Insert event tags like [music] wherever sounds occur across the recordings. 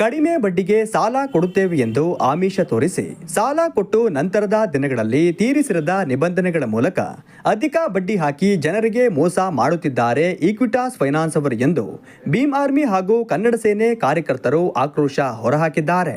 ಕಡಿಮೆ ಬಡ್ಡಿಗೆ ಸಾಲ ಕೊಡುತ್ತೇವೆ ಎಂದು ಆಮಿಷ ತೋರಿಸಿ, ಸಾಲ ಕೊಟ್ಟು ನಂತರದ ದಿನಗಳಲ್ಲಿ ತೀರಿಸಿರದ ನಿಬಂಧನೆಗಳ ಮೂಲಕ ಅಧಿಕ ಬಡ್ಡಿ ಹಾಕಿ ಜನರಿಗೆ ಮೋಸ ಮಾಡುತ್ತಿದ್ದಾರೆ ಈಕ್ವಿಟಾಸ್ ಫೈನಾನ್ಸ್ ಅವರು ಎಂದು ಭೀಮ್ ಆರ್ಮಿ ಹಾಗೂ ಕನ್ನಡ ಸೇನೆ ಕಾರ್ಯಕರ್ತರು ಆಕ್ರೋಶ ಹೊರಹಾಕಿದ್ದಾರೆ.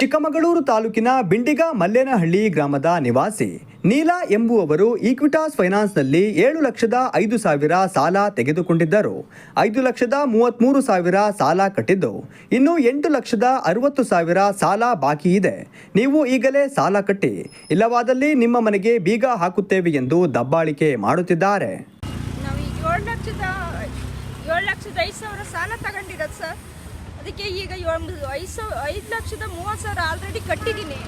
ಚಿಕ್ಕಮಗಳೂರು ತಾಲೂಕಿನ ಬಿಂಡಿಗ ಮಲ್ಲೇನಹಳ್ಳಿ ಗ್ರಾಮದ ನಿವಾಸಿ ನೀಲಾ ಎಂಬುವವರು ಈಕ್ವಿಟಾಸ್ ಫೈನಾನ್ಸ್ನಲ್ಲಿ ಏಳು ಲಕ್ಷದ ಐದು ಸಾವಿರ ಸಾಲ ತೆಗೆದುಕೊಂಡಿದ್ದರು. ಐದು ಲಕ್ಷದ ಮೂವತ್ತ್ಮೂರು ಸಾವಿರ ಸಾಲ ಕಟ್ಟಿದ್ದು. ಇನ್ನು ಎಂಟು ಲಕ್ಷದ ಅರವತ್ತು ಸಾವಿರ ಸಾಲ ಬಾಕಿ ಇದೆ. ನೀವು ಈಗಲೇ ಸಾಲ ಕಟ್ಟಿ. ಇಲ್ಲವಾದಲ್ಲಿ ನಿಮ್ಮ ಮನೆಗೆ ಬೀಗ ಹಾಕುತ್ತೇವೆ ಎಂದು ದಬ್ಬಾಳಿಕೆ ಮಾಡುತ್ತಿದ್ದಾರೆ. ಸಾಲ ತಗೊಂಡಿರೋದು ಸರ್. ಅದಕ್ಕೆ ಈಗ ಐದು ಸಾವಿರ ಐದು ಲಕ್ಷದ ಮೂವತ್ತು ಸಾವಿರ ಆಲ್ರೆಡಿ ಕಟ್ಟಿದ್ದೀನಿ.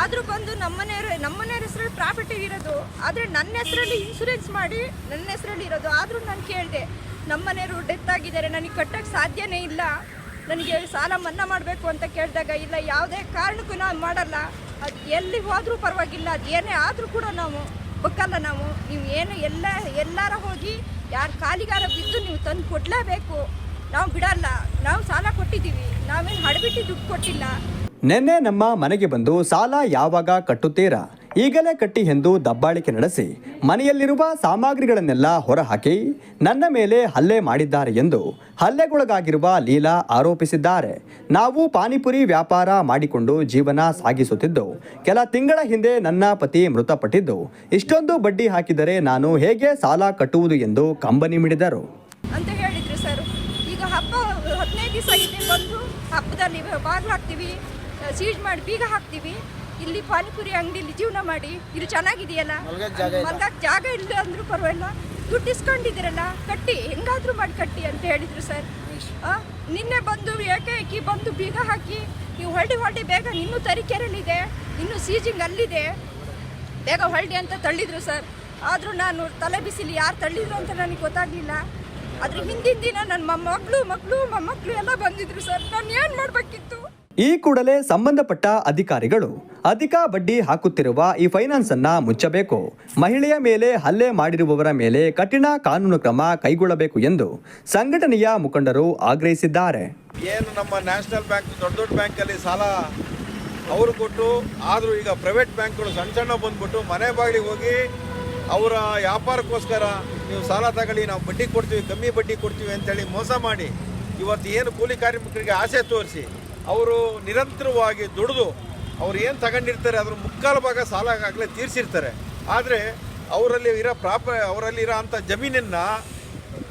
ಆದರೂ ಬಂದು ನಮ್ಮನೆಯವ್ರ ನಮ್ಮನೆಯವ್ರ ಹೆಸರಲ್ಲಿ ಪ್ರಾಪರ್ಟಿ ಇರೋದು, ಆದರೆ ನನ್ನ ಹೆಸರಲ್ಲಿ ಇನ್ಶೂರೆನ್ಸ್ ಮಾಡಿ ನನ್ನ ಹೆಸರಲ್ಲಿ ಇರೋದು. ಆದರೂ ನಾನು ಕೇಳಿದೆ ನಮ್ಮನೆಯವರು ಡೆತ್ ಆಗಿದ್ದಾರೆ, ನನಗೆ ಕಟ್ಟೋಕ್ಕೆ ಸಾಧ್ಯನೇ ಇಲ್ಲ. ನನಗೆ ಸಾಲ ಮನ್ನಾ ಮಾಡಬೇಕು ಅಂತ ಕೇಳಿದಾಗ, ಇಲ್ಲ, ಯಾವುದೇ ಕಾರಣಕ್ಕೂ ನಾವು ಮಾಡಲ್ಲ. ಅದು ಎಲ್ಲಿ ಹೋದರೂ ಪರವಾಗಿಲ್ಲ, ಅದು ಏನೇ ಆದರೂ ಕೂಡ ನಾವು ಬಕ್ಕಲ್ಲ ನಾವು. ನೀವು ಏನು ಎಲ್ಲ, ಎಲ್ಲಾರ ಹೋಗಿ, ಯಾರು ಕಾಲಿಗಾರ ಬಿದ್ದು ನೀವು ತಂದು ಕೊಡಲೇಬೇಕು. ನಾವು ಬಿಡಲ್ಲ ನಾವು ಸಾಲ ಕೊಟ್ಟಿದ್ದೀವಿ ನಾವೇನು ಹಡಬಿಟ್ಟು ದುಡ್ಡು ಕೊಟ್ಟಿಲ್ಲ. ನಿನ್ನೆ ನಮ್ಮ ಮನೆಗೆ ಬಂದು ಸಾಲ ಯಾವಾಗ ಕಟ್ಟುತ್ತೀರಾ? ಈಗಲೇ ಕಟ್ಟಿ ಎಂದು ದಬ್ಬಾಳಿಕೆ ನಡೆಸಿ ಮನೆಯಲ್ಲಿರುವ ಸಾಮಗ್ರಿಗಳನ್ನೆಲ್ಲ ಹೊರಹಾಕಿ ನನ್ನ ಮೇಲೆ ಹಲ್ಲೆ ಮಾಡಿದ್ದಾರೆ ಎಂದು ಹಲ್ಲೆಗೊಳಗಾಗಿರುವ ಲೀಲಾ ಆರೋಪಿಸಿದ್ದಾರೆ. ನಾವು ಪಾನಿಪುರಿ ವ್ಯಾಪಾರ ಮಾಡಿಕೊಂಡು ಜೀವನ ಸಾಗಿಸುತ್ತಿದ್ದು ಕೆಲ ತಿಂಗಳ ಹಿಂದೆ ನನ್ನ ಪತಿ ಮೃತಪಟ್ಟಿದ್ದು ಇಷ್ಟೊಂದು ಬಡ್ಡಿ ಹಾಕಿದರೆ ನಾನು ಹೇಗೆ ಸಾಲ ಕಟ್ಟುವುದು ಎಂದು ಕಂಬನಿ ಮಿಡಿದರು ಅಂತ ಹೇಳಿದ್ರು ಸರ್ ಈಗ ಹಬ್ಬ ಹದಿನೈದು ದಿವಸ ಇದೆ ಬಂದು ಹಬ್ಬದಲ್ಲಿ ಬಾಗಿಲು ಹಾಕ್ತೀವಿ ಸೀಜ್ ಮಾಡಿ ಬೀಗ ಹಾಕ್ತೀವಿ. ಇಲ್ಲಿ ಪಾನಿಪುರಿ ಅಂಗಡಿಲಿ ಜೀವನ ಮಾಡಿ ಇದು ಚೆನ್ನಾಗಿದೆಯಲ್ಲ? ಮಲ್ಗಕ್ಕೆ ಜಾಗ ಇಲ್ಲ. ಅಂದ್ರೂ ಪರವಾಗಿಲ್ಲ. ದುಡ್ಡು ಇಸ್ಕೊಂಡಿದ್ದೀರಲ್ಲ ಕಟ್ಟಿ ಹೆಂಗಾದ್ರೂ ಮಾಡಿ ಕಟ್ಟಿ ಅಂತ ಹೇಳಿದ್ರು ಸರ್. ನಿನ್ನೆ ಬಂದು ಏಕಾಏಕಿ ಬಂದು ಬೀಗ ಹಾಕಿ ನೀವು ಹೊರಡಿ ಹೊರಡಿ ಬೇಗ ಇನ್ನೂ ತರಿಕೆರಲ್ಲಿದೆ ಇನ್ನೂ ಸೀಜಿಂಗ್ ಅಲ್ಲಿದೆ. ಬೇಗ ಹೊರಡಿ ಅಂತ ತಳ್ಳಿದ್ರು ಸರ್. ಆದರೂ ನಾನು ತಲೆ ಬಿಸಿಲಿ ಯಾರು ತಳ್ಳಿದ್ರು ಅಂತ ನನಗೆ ಗೊತ್ತಾಗಲಿಲ್ಲ. ಅದ್ರ ಹಿಂದಿನ ದಿನ ನನ್ನ ಮಕ್ಕಳು ಮಕ್ಕಳು ಮೊಮ್ಮಕ್ಕಳು ಎಲ್ಲ ಬಂದಿದ್ರು ಸರ್. ನಾನು ಏನು ಮಾಡಬೇಕಿತ್ತು? ಈ ಕೂಡಲೇ ಸಂಬಂಧಪಟ್ಟ ಅಧಿಕಾರಿಗಳು ಅಧಿಕ ಬಡ್ಡಿ ಹಾಕುತ್ತಿರುವ ಈ ಫೈನಾನ್ಸ್ ಅನ್ನ ಮುಚ್ಚಬೇಕು. ಮಹಿಳೆಯ ಮೇಲೆ ಹಲ್ಲೆ ಮಾಡಿರುವವರ ಮೇಲೆ ಕಠಿಣ ಕಾನೂನು ಕ್ರಮ ಕೈಗೊಳ್ಳಬೇಕು ಎಂದು ಸಂಘಟನೆಯ ಮುಖಂಡರು ಆಗ್ರಹಿಸಿದ್ದಾರೆ. ಏನು ನಮ್ಮ ನ್ಯಾಷನಲ್ ಬ್ಯಾಂಕ್ ದೊಡ್ಡ ದೊಡ್ಡ ಬ್ಯಾಂಕಲ್ಲಿ ಸಾಲ ಅವರು ಕೊಟ್ಟು ಆದರೂ ಈಗ ಪ್ರೈವೇಟ್ ಬ್ಯಾಂಕ್ಗಳು ಸಣ್ಣ ಸಣ್ಣ ಬಂದ್ಬಿಟ್ಟು ಮನೆ ಬಾಗಿಲಿಗೆ ಹೋಗಿ ಅವರ ವ್ಯಾಪಾರಕ್ಕೋಸ್ಕರ ನೀವು ಸಾಲ ತಗೊಳ್ಳಿ, ನಾವು ಬಡ್ಡಿ ಕೊಡ್ತೀವಿ, ಕಮ್ಮಿ ಬಡ್ಡಿ ಕೊಡ್ತೀವಿ ಅಂತೇಳಿ ಮೋಸ ಮಾಡಿ ಇವತ್ತು ಏನು ಕೂಲಿ ಕಾರ್ಮಿಕರಿಗೆ ಆಸೆ ತೋರಿಸಿ ಅವರು ನಿರಂತರವಾಗಿ ದುಡಿದು ಅವ್ರು ಏನು ತಗೊಂಡಿರ್ತಾರೆ, ಅದ್ರ ಮುಕ್ಕಾಲು ಭಾಗ ಸಾಲ ಆಗಲೇ ತೀರಿಸಿರ್ತಾರೆ. ಆದರೆ ಅವರಲ್ಲಿ ಇರೋ ಪ್ರಾಪ, ಅವರಲ್ಲಿ ಇರೋ ಅಂಥ ಜಮೀನನ್ನು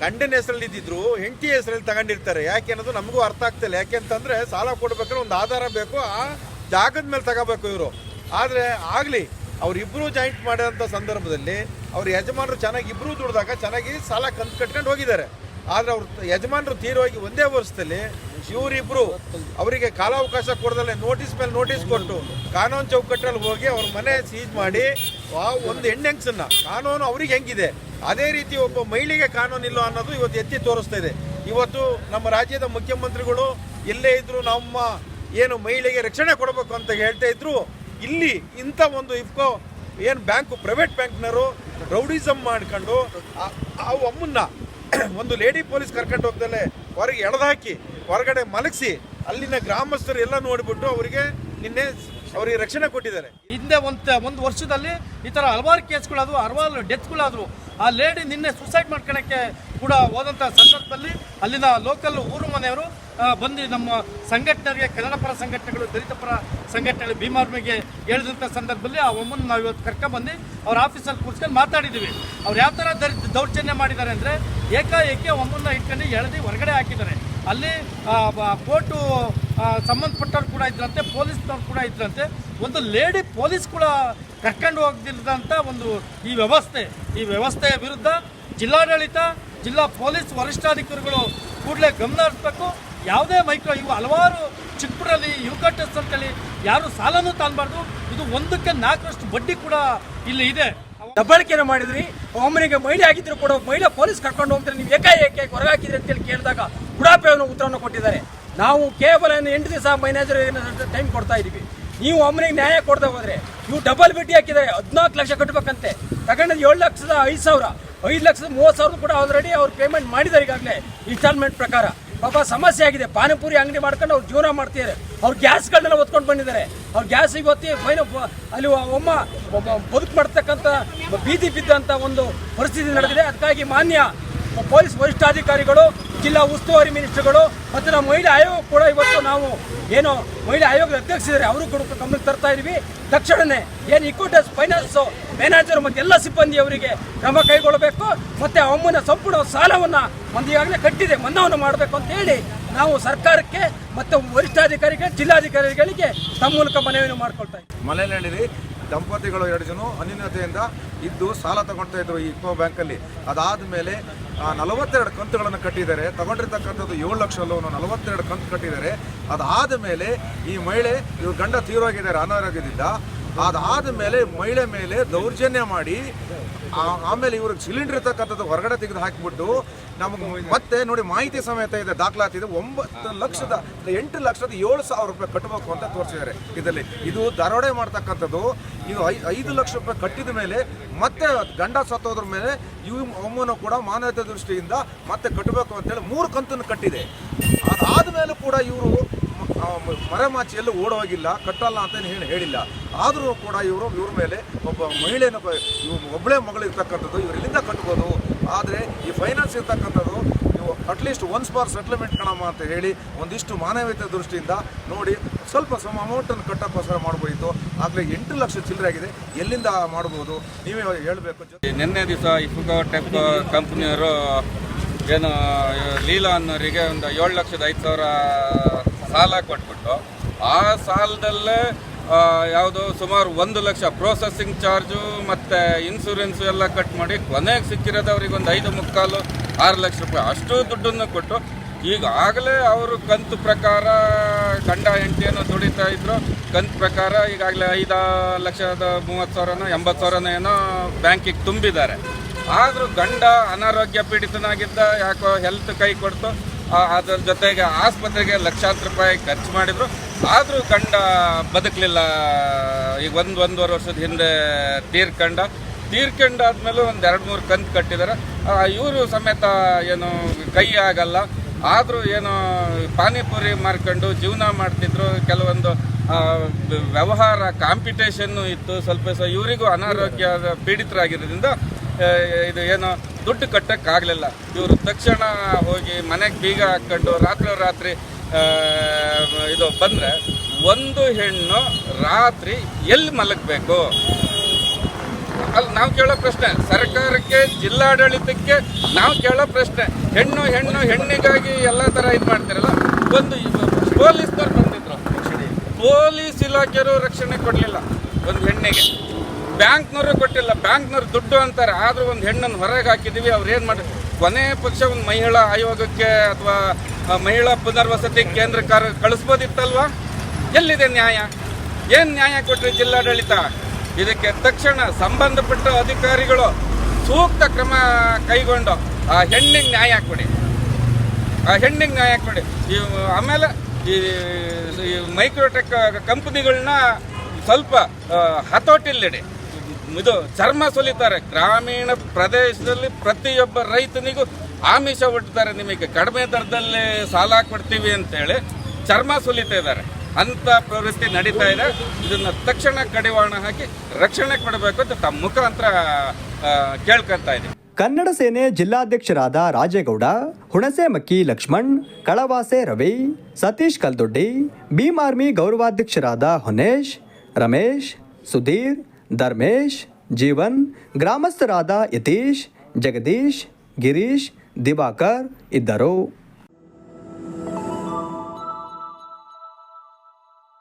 ಗಂಡನ ಹೆಸರಲ್ಲಿ ಇದ್ದಿದ್ರು, ಹೆಂಡತಿ ಹೆಸರಲ್ಲಿ ತಗೊಂಡಿರ್ತಾರೆ. ಯಾಕೆ ಅನ್ನೋದು ನಮಗೂ ಅರ್ಥ ಆಗ್ತಿಲ್ಲ ಯಾಕೆ ಅಂತಂದ್ರೆ ಸಾಲ ಕೊಡ್ಬೇಕಾದ್ರೆ ಒಂದು ಆಧಾರ ಬೇಕು, ಆ ಜಾಗದ ಮೇಲೆ ತಗೋಬೇಕು ಇವರು. ಆದರೆ ಆಗಲಿ ಅವರಿಬ್ಬರು ಜಾಯಿಂಟ್ ಮಾಡಿದಂಥ ಸಂದರ್ಭದಲ್ಲಿ ಅವ್ರ ಯಜಮಾನರು ಚೆನ್ನಾಗಿ ಇಬ್ಬರೂ ದುಡ್ದಾಗ ಚೆನ್ನಾಗಿ ಸಾಲ ಕಂತು ಕಟ್ಕೊಂಡು ಹೋಗಿದ್ದಾರೆ. ಆದರೆ ಅವ್ರ ಯಜಮಾನರು ತೀರೋಗಿ ಒಂದೇ ವರ್ಷದಲ್ಲಿ ಇವರಿಬ್ಬರು ಅವರಿಗೆ ಕಾಲಾವಕಾಶ ಕೊಡದಲ್ಲೇ ನೋಟಿಸ್ ಮೇಲೆ ನೋಟಿಸ್ ಕೊಟ್ಟು ಕಾನೂನು ಚೌಕಟ್ಟಲ್ಲಿ ಹೋಗಿ ಅವ್ರ ಮನೆ ಸೀಜ್ ಮಾಡಿ ಆ ಒಂದು ಹೆಣ್ಣೆಂಗ್ಸನ್ನ, ಕಾನೂನು ಅವ್ರಿಗೆ ಹೆಂಗಿದೆ? ಅದೇ ರೀತಿ ಒಬ್ಬ ಮಹಿಳೆಗೆ ಕಾನೂನು ಇಲ್ಲ ಅನ್ನೋದು ಇವತ್ತು ಎತ್ತಿ ತೋರಿಸ್ತಾ ಇದೆ. ಇವತ್ತು ನಮ್ಮ ರಾಜ್ಯದ ಮುಖ್ಯಮಂತ್ರಿಗಳು ಎಲ್ಲೇ ಇದ್ದರೂ ನಮ್ಮ ಏನು ಮಹಿಳೆಗೆ ರಕ್ಷಣೆ ಕೊಡಬೇಕು ಅಂತ ಹೇಳ್ತಾ ಇದ್ರು. ಇಲ್ಲಿ ಇಂಥ ಒಂದು ಇಫ್ಕೋ, ಏನು ಬ್ಯಾಂಕು ಪ್ರೈವೇಟ್ ಬ್ಯಾಂಕ್ನವರು ರೌಡಿಸಮ್ ಮಾಡ್ಕೊಂಡು ಆ- ಅಮ್ಮನ್ನ [clears throat] ಒಂದು ಲೇಡಿ ಪೊಲೀಸ್ ಕರ್ಕೊಂಡು ಹೋಗ್ದಲೆ, ಹೊರಗೆ ಎಳೆದಾಕಿ, ಹೊರಗಡೆ ಮಲಗಿಸಿ, ಅಲ್ಲಿನ ಗ್ರಾಮಸ್ಥರು ಎಲ್ಲ ನೋಡಿಬಿಟ್ಟು ಅವರಿಗೆ ನಿನ್ನೆ ಅವರಿಗೆ ರಕ್ಷಣೆ ಕೊಟ್ಟಿದ್ದಾರೆ. ಹಿಂದೆ ಒಂದು ಒಂದು ವರ್ಷದಲ್ಲಿ ಈ ಥರ ಹಲವಾರು ಕೇಸ್ಗಳಾದವು ಹಲವಾರು ಡೆತ್ಗಳಾದವು ಆ ಲೇಡಿ ನಿನ್ನೆ ಸುಸೈಡ್ ಮಾಡ್ಕೊಳಕ್ಕೆ ಕೂಡ ಹೋದಂಥ ಸಂದರ್ಭದಲ್ಲಿ ಅಲ್ಲಿನ ಲೋಕಲ್ ಊರು ಮನೆಯವರು ಬಂದು ನಮ್ಮ ಸಂಘಟನೆಗೆ ಕನ್ನಡ ಪರ ಸಂಘಟನೆಗಳು, ದಲಿತ ಪರ ಸಂಘಟನೆಗಳು ಭೀಮಾರ್ಮಿಗೆ ಹೇಳಿದಂಥ ಸಂದರ್ಭದಲ್ಲಿ ಆ ಒಮ್ಮನ್ನು ನಾವು ಇವತ್ತು ಕರ್ಕೊಂಡ್ಬಂದು ಅವ್ರ ಆಫೀಸಲ್ಲಿ ಕೂರ್ಸ್ಕೊಂಡು ಮಾತಾಡಿದ್ದೀವಿ. ಅವ್ರು ಯಾವ ಥರ ದರಿ, ದೌರ್ಜನ್ಯ ಮಾಡಿದ್ದಾರೆ ಅಂದರೆ ಏಕಾಏಕಿ ಒಮ್ಮನ್ನ ಇಟ್ಕೊಂಡು ಎಳೆದು ಹೊರಗಡೆ ಹಾಕಿದ್ದಾರೆ. ಅಲ್ಲಿ ಕೋರ್ಟು ಸಂಬಂಧಪಟ್ಟವ್ರು ಕೂಡ ಇದ್ರಂತೆ, ಪೊಲೀಸ್ನವ್ರು ಕೂಡ ಇದ್ರಂತೆ, ಒಂದು ಲೇಡಿ ಪೊಲೀಸ್ ಕೂಡ ಕರ್ಕೊಂಡು ಹೋಗ್ದಿಲ್ಲದಂಥ ಒಂದು ಈ ವ್ಯವಸ್ಥೆ, ಈ ವ್ಯವಸ್ಥೆಯ ವಿರುದ್ಧ ಜಿಲ್ಲಾಡಳಿತ, ಜಿಲ್ಲಾ ಪೊಲೀಸ್ ವರಿಷ್ಠಾಧಿಕಾರಿಗಳು ಕೂಡಲೇ ಗಮನ ಹರಿಸಬೇಕು. ಯಾವುದೇ ಮೈಕ್ರೋ, ಇವು ಹಲವಾರು ಚಿಕ್ಕಪುರಲ್ಲಿ ಯುಕಟಸ್ ಅಂತೇಳಿ ಯಾರು ಸಾಲನೂ ತಾನ್ಬಾರ್ದು. ಇದು ಒಂದಕ್ಕೆ ನಾಲ್ಕರಷ್ಟು ಬಡ್ಡಿ ಕೂಡ ಇಲ್ಲಿ ಇದೆ. ದಬ್ಬಾಳಿಕೆನ ಮಾಡಿದ್ರಿ ಒಮ್ಮನಿಗೆ ಮಹಿಳೆ ಆಗಿದ್ರು ಕೂಡ ಮಹಿಳೆ ಪೊಲೀಸ್ ಕರ್ಕೊಂಡು ಹೋಗ್ತಾರೆ, ನೀವು ಏಕಾಏಕಿ ಹೊರಗಾಕಿದ್ರಿ ಅಂತೇಳಿ ಕೇಳಿದಾಗ ಬುಡಾಪೆಯನ್ನು ಉತ್ತರವನ್ನು ಕೊಟ್ಟಿದ್ದಾರೆ. ನಾವು ಕೇವಲ ಎಂಟು ದಿವಸ ಮ್ಯಾನೇಜರ್ ಟೈಮ್ ಕೊಡ್ತಾ ಇದೀವಿ. ನೀವು ಒಮ್ಮನಿಗೆ ನ್ಯಾಯ ಕೊಡದೆ ಹೋದ್ರೆ ನೀವು ಡಬಲ್ ಬಡ್ಡಿ ಹಾಕಿದ್ದಾರೆ. ಹದಿನಾಲ್ಕು ಲಕ್ಷ ಕಟ್ಟಬೇಕಂತೆ ತಗೊಂಡದ್ದು ಏಳು ಲಕ್ಷದ ಐದು ಸಾವಿರ. ಐದು ಲಕ್ಷದ ಮೂವತ್ತು ಸಾವಿರ ಕೂಡ ಆಲ್ರೆಡಿ ಅವ್ರು ಪೇಮೆಂಟ್ ಮಾಡಿದ್ದಾರೆ ಈಗಾಗಲೇ ಇನ್ಸ್ಟಾಲ್ಮೆಂಟ್ ಪ್ರಕಾರ. ಪಾಪ ಸಮಸ್ಯೆ ಆಗಿದೆ. ಪಾನಿಪುರಿ ಅಂಗಡಿ ಮಾಡ್ಕೊಂಡು ಅವ್ರು ಜೀವನ ಮಾಡ್ತಿದ್ದಾರೆ ಅವ್ರು ಗ್ಯಾಸ್ಗಳನ್ನೆಲ್ಲ ಹೊತ್ಕೊಂಡು ಬಂದಿದ್ದಾರೆ. ಅವ್ರು ಗ್ಯಾಸ್ ಇವತ್ತಿ ಫೈನ ಅಲ್ಲಿ ಒಮ್ಮ ಒಬ್ಬ ಬದುಕು ಮಾಡ್ತಕ್ಕಂಥ ಬೀದಿ ಬಿದ್ದಂಥ ಒಂದು ಪರಿಸ್ಥಿತಿ ನಡೆದಿದೆ. ಅದಕ್ಕಾಗಿ ಮಾನ್ಯ ಪೊಲೀಸ್ ವರಿಷ್ಠಾಧಿಕಾರಿಗಳು ಜಿಲ್ಲಾ ಉಸ್ತುವಾರಿ ಮಿನಿಸ್ಟರ್ಗಳು ಮತ್ತು ನಮ್ಮ ಮಹಿಳಾ ಆಯೋಗ ಕೂಡ ಇವತ್ತು ನಾವು ಏನು ಮಹಿಳಾ ಆಯೋಗದ ಅಧ್ಯಕ್ಷರಿದ್ದಾರೆ ಅವರು ಕೂಡ ಗಮನಕ್ಕೆ ತರ್ತಾ ಇದೀವಿ ತಕ್ಷಣನೇ ಏನು ಇಕ್ವಿಟಸ್ ಫೈನಾನ್ಸ್ ಮ್ಯಾನೇಜರ್ ಮತ್ತು ಎಲ್ಲ ಸಿಬ್ಬಂದಿಯವರಿಗೆ ಕ್ರಮ ಕೈಗೊಳ್ಳಬೇಕು. ಮತ್ತು ಅಮ್ಮನ ಸಂಪೂರ್ಣ ಸಾಲವನ್ನು ಒಂದು ಈಗಾಗಲೇ ಕಟ್ಟಿದೆ. ಮನ್ನಾವನ್ನು ಮಾಡಬೇಕು ಅಂತ ಹೇಳಿ ನಾವು ಸರ್ಕಾರಕ್ಕೆ ಮತ್ತು ವರಿಷ್ಠಾಧಿಕಾರಿಗೆ ಜಿಲ್ಲಾಧಿಕಾರಿಗಳಿಗೆ ತಮ್ಮ ಮೂಲಕ ಮನವಿಯನ್ನು ಮಾಡ್ಕೊಳ್ತಾ ಇದ್ದೀವಿ. ಮಲೆನಹಳ್ಳಿ ದಂಪತಿಗಳು ಎರಡು ಜನ ಅನ್ಯೂನ್ಯತೆಯಿಂದ ಇದ್ದು ಸಾಲ ತಗೊಳ್ತಾ ಇದ್ರು ಈ ಇಕೋ ಬ್ಯಾಂಕಲ್ಲಿ ಅದಾದ ಮೇಲೆ ನಲವತ್ತೆರಡು ಕಂತುಗಳನ್ನು ಕಟ್ಟಿದ್ದಾರೆ. ತಗೊಂಡಿರ್ತಕ್ಕಂಥದ್ದು ಏಳು ಲಕ್ಷ ಲೋನು, ನಲವತ್ತೆರಡು ಕಂತು ಕಟ್ಟಿದ್ದಾರೆ. ಅದಾದ ಮೇಲೆ ಈ ಮಹಿಳೆ ಇವ್ರ ಗಂಡ ತೀವ್ರವಾಗಿದ್ದಾರೆ, ಅನಾರೋಗ್ಯದಿಂದ. ಅದಾದ ಮೇಲೆ ಮಹಿಳೆ ಮೇಲೆ ದೌರ್ಜನ್ಯ ಮಾಡಿ ಆಮೇಲೆ ಇವ್ರಿಗೆ ಸಿಲಿಂಡರ್ ಇರ್ತಕ್ಕಂಥದ್ದು ಹೊರಗಡೆ ತೆಗೆದು ಹಾಕಿಬಿಟ್ಟು ನಮಗೆ ಮತ್ತೆ ನೋಡಿ ಮಾಹಿತಿ ಸಮೇತ ಇದೆ, ದಾಖಲಾತಿದೆ. ಒಂಬತ್ತು ಲಕ್ಷದ, ಎಂಟು ಲಕ್ಷದ ಏಳು ಸಾವಿರ ರೂಪಾಯಿ ಕಟ್ಟಬೇಕು ಅಂತ ತೋರಿಸಿದ್ದಾರೆ ಇದರಲ್ಲಿ. ಇದು ದರೋಡೆ ಮಾಡ್ತಕ್ಕಂಥದ್ದು. ಇದು ಐದು ಲಕ್ಷ ರೂಪಾಯಿ ಕಟ್ಟಿದ ಮೇಲೆ ಮತ್ತೆ ಗಂಡ ಸತ್ತೋದ್ರ ಮೇಲೆ ಇವು ಅಮ್ಮನೂ ಕೂಡ ಮಾನವತೆ ದೃಷ್ಟಿಯಿಂದ ಮತ್ತೆ ಕಟ್ಟಬೇಕು ಅಂತೇಳಿ ಮೂರು ಕಂತನ್ನು ಕಟ್ಟಿದೆ. ಅದಾದ ಮೇಲೂ ಕೂಡ ಇವರು ಮರೆಮಾಚಿಯಲ್ಲಿ ಓಡೋಗಿಲ್ಲ, ಕಟ್ಟಲ್ಲ ಅಂತ ಏನು ಹೇಳಿಲ್ಲ. ಆದರೂ ಕೂಡ ಇವರು, ಇವ್ರ ಮೇಲೆ ಒಬ್ಬ ಮಹಿಳೆಯನ್ನು ಒಬ್ಬಳೇ ಮಗಳು ಇರ್ತಕ್ಕಂಥದ್ದು ಇವ್ರು ಎಲ್ಲಿಂದ ಕಟ್ಬೋದು. ಆದರೆ ಈ ಫೈನಾನ್ಸ್ ಇರ್ತಕ್ಕಂಥದ್ದು, ನೀವು ಅಟ್ಲೀಸ್ಟ್ ಒನ್ಸ್ ಫಾರ್ ಸೆಟ್ಲ್ಮೆಂಟ್ ಕಣಮ್ಮ ಅಂತ ಹೇಳಿ ಒಂದಿಷ್ಟು ಮಾನವೀಯತೆ ದೃಷ್ಟಿಯಿಂದ ನೋಡಿ ಸ್ವಲ್ಪ ಸಮ ಅಮೌಂಟನ್ನು ಕಟ್ಟೋಕ್ಕೋಸ್ಕರ ಮಾಡ್ಬೋದಿತ್ತು. ಆಗಲೇ ಎಂಟು ಲಕ್ಷ ಚಿಲ್ಲರೆ ಆಗಿದೆ. ಎಲ್ಲಿಂದ ಮಾಡ್ಬೋದು? ನೀವೇ ಹೇಳಬೇಕು. ನಿನ್ನೆ ದಿವಸ ಇಫ್ಕೋ ಟೆಕ್ ಕಂಪ್ನಿಯವರು ಏನು ಲೀಲಾ ಅನ್ನೋರಿಗೆ ಒಂದು ಏಳು ಲಕ್ಷದ ಐದು ಸಾವಿರ ಸಾಲ ಕೊಟ್ಬಿಟ್ಟು ಆ ಸಾಲದಲ್ಲೇ ಯಾವುದು ಸುಮಾರು ಒಂದು ಲಕ್ಷ ಪ್ರೋಸೆಸಿಂಗ್ ಚಾರ್ಜು ಮತ್ತು ಇನ್ಸೂರೆನ್ಸು ಎಲ್ಲ ಕಟ್ ಮಾಡಿ ಕೊನೆಗೆ ಸಿಕ್ಕಿರೋದು ಅವ್ರಿಗೆ ಒಂದು ಐದು ಮುಕ್ಕಾಲು ಆರು ಲಕ್ಷ ರೂಪಾಯಿ ಅಷ್ಟು ದುಡ್ಡನ್ನು ಕೊಟ್ಟು ಈಗಾಗಲೇ ಅವರು ಕಂತು ಪ್ರಕಾರ ಗಂಡ ಹೆಂಡತಿಯನ್ನು ದುಡಿತಾ ಇದ್ರು. ಕಂತು ಪ್ರಕಾರ ಈಗಾಗಲೇ ಐದು ಲಕ್ಷದ ಮೂವತ್ತು ಸಾವಿರನೋ ಎಂಬತ್ತು ಸಾವಿರನೋ ಏನೋ ಬ್ಯಾಂಕಿಗೆ ತುಂಬಿದ್ದಾರೆ. ಆದರೂ ಗಂಡ ಅನಾರೋಗ್ಯ ಪೀಡಿತನಾಗಿದ್ದ, ಯಾಕೋ ಹೆಲ್ತ್ ಕೈ ಕೊಡ್ತು. ಅದರ ಜೊತೆಗೆ ಆಸ್ಪತ್ರೆಗೆ ಲಕ್ಷಾಂತರ ರೂಪಾಯಿ ಖರ್ಚು ಮಾಡಿದ್ರು. ಆದರೂ ಕಂಡ ಬದುಕಲಿಲ್ಲ. ಈಗ ಒಂದು, ಒಂದೂವರೆ ವರ್ಷದ ಹಿಂದೆ ತೀರ್ಕಂಡ. ತೀರ್ಕೊಂಡಾದ್ಮೇಲೆ ಒಂದು ಎರಡು, ಮೂರು ಕಂತು ಕಟ್ಟಿದ್ದಾರೆ ಇವರು ಸಮೇತ ಏನು ಕೈ ಆಗಲ್ಲ. ಆದರೂ ಏನು ಪಾನಿಪುರಿ ಮಾರ್ಕೊಂಡು ಜೀವನ ಮಾಡ್ತಿದ್ರು. ಕೆಲವೊಂದು ವ್ಯವಹಾರ ಕಾಂಪಿಟೇಷನ್ನು ಇತ್ತು. ಸ್ವಲ್ಪ ಇವರಿಗೂ ಅನಾರೋಗ್ಯ ಪೀಡಿತರಾಗಿರೋದ್ರಿಂದ ಇದು ಏನು ದುಡ್ಡು ಕಟ್ಟೋಕ್ಕಾಗಲಿಲ್ಲ. ಇವರು ತಕ್ಷಣ ಹೋಗಿ ಮನೆಗೆ ಬೀಗ ಹಾಕ್ಕೊಂಡು ರಾತ್ರಿ ರಾತ್ರಿ ಇದು ಬಂದರೆ ಒಂದು ಹೆಣ್ಣು ರಾತ್ರಿ ಎಲ್ಲಿ ಮಲಗಬೇಕು? ಅಲ್ಲಿ ನಾವು ಕೇಳೋ ಪ್ರಶ್ನೆ, ಸರ್ಕಾರಕ್ಕೆ, ಜಿಲ್ಲಾಡಳಿತಕ್ಕೆ ನಾವು ಕೇಳೋ ಪ್ರಶ್ನೆ. ಹೆಣ್ಣು ಹೆಣ್ಣು ಹೆಣ್ಣಿಗಾಗಿ ಎಲ್ಲ ಥರ ಇದು ಮಾಡ್ತಾರಲ್ಲ, ಒಂದು ಪೊಲೀಸ್ನವ್ರು ಬಂದಿದ್ರು. ಪೊಲೀಸ್ ಇಲಾಖೆಯವರು ರಕ್ಷಣೆ ಕೊಡಲಿಲ್ಲ ಒಂದು ಹೆಣ್ಣಿಗೆ. ಬ್ಯಾಂಕ್ನವರು ಕೊಟ್ಟಿಲ್ಲ, ಬ್ಯಾಂಕ್ನವ್ರು ದುಡ್ಡು ಅಂತಾರೆ, ಆದರೂ ಒಂದು ಹೆಣ್ಣನ್ನು ಹೊರಗೆ ಹಾಕಿದ್ದೀವಿ ಅವ್ರು ಏನು ಮಾಡಿ ಕೊನೆ ಪಕ್ಷ ಒಂದು ಮಹಿಳಾ ಆಯೋಗಕ್ಕೆ ಅಥವಾ ಮಹಿಳಾ ಪುನರ್ವಸತಿ ಕೇಂದ್ರ ಕಾರ, ಕಳಿಸ್ಬೋದಿತ್ತಲ್ವಾ? ಎಲ್ಲಿದೆ ನ್ಯಾಯ? ಏನು ನ್ಯಾಯ ಕೊಟ್ಟರೆ ಜಿಲ್ಲಾಡಳಿತ? ಇದಕ್ಕೆ ತಕ್ಷಣ ಸಂಬಂಧಪಟ್ಟ ಅಧಿಕಾರಿಗಳು ಸೂಕ್ತ ಕ್ರಮ ಕೈಗೊಂಡು ಆ ಹೆಣ್ಣಿಗೆ ನ್ಯಾಯ ಕೊಡಿ. ಆ ಹೆಣ್ಣಿಗೆ ನ್ಯಾಯ ಕೊಡಿ. ಈ, ಆಮೇಲೆ ಈ ಮೈಕ್ರೋಟೆಕ್ ಕಂಪ್ನಿಗಳನ್ನ ಸ್ವಲ್ಪ ಹತೋಟಿಲ್ಲಿಡಿ ಇದು ಚರ್ಮ ಸುಲಿತಾರೆ. ಗ್ರಾಮೀಣ ಪ್ರದೇಶದಲ್ಲಿ ಪ್ರತಿಯೊಬ್ಬ ರೈತನಿಗೂ ಆಮಿಷ ಒಡ್ತಾರೆ. ನಿಮಗೆ ಕಡಿಮೆ ದರದಲ್ಲಿ ಸಾಲ ಕೊಡ್ತೀವಿ ಅಂತೇಳಿ ಚರ್ಮ ಸುಲಿತಾ ಇದ್ದಾರೆ. ಅಂತ ಪ್ರವೃತ್ತಿ ನಡೀತಾ ಇದೆ. ಇದನ್ನ ತಕ್ಷಣ ಕಡಿವಾಣ ಹಾಕಿ ರಕ್ಷಣೆ ಕೊಡಬೇಕು ಅಂತ ತಮ್ಮ ಮುಖಾಂತರ ಕೇಳ್ಕೊಳ್ತಾ ಇದೆ ಕನ್ನಡ ಸೇನೆ ಜಿಲ್ಲಾಧ್ಯಕ್ಷರಾದ ರಾಜೇಗೌಡ ಹುಣಸೆಮಕ್ಕಿ ಲಕ್ಷ್ಮಣ್, ಕಳವಾಸೆ ರವಿ, ಸತೀಶ್ ಕಲ್ದೊಡ್ಡಿ ಆರ್ಮಿ ಗೌರವಾಧ್ಯಕ್ಷರಾದ ಹೊನೇಶ್, ರಮೇಶ್, ಸುಧೀರ್ धर्मेश जीवन ग्रामस्थ राधा यतीश जगदीश गिरीश दिवाकर इधरो